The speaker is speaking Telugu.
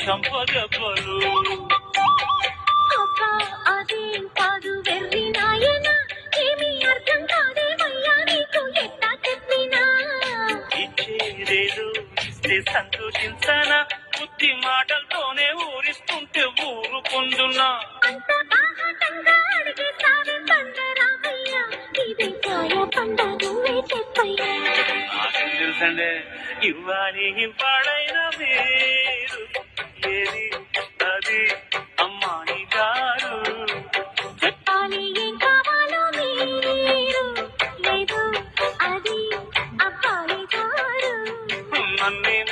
చంపదెబ్బలు అబ్బా అదేం కాదు వెర్రి నాయనా ఏమీ అర్థం కాదేమయ్యా నీకు ఎట్టా చెప్పినా? ఇచ్చేదేదో ఇస్తే సంతోషించానా? బుద్ధి మాటలతోనే ఊరిస్తుంటే ఊరుకుందున్నా ఇవ్వాలి పడైన వేరు. ఏది? అది అమ్మాని గారు. చెప్పాలి ఏం కావాలో మీరు. లేదు అది అబ్బాయి గారు. నన్నే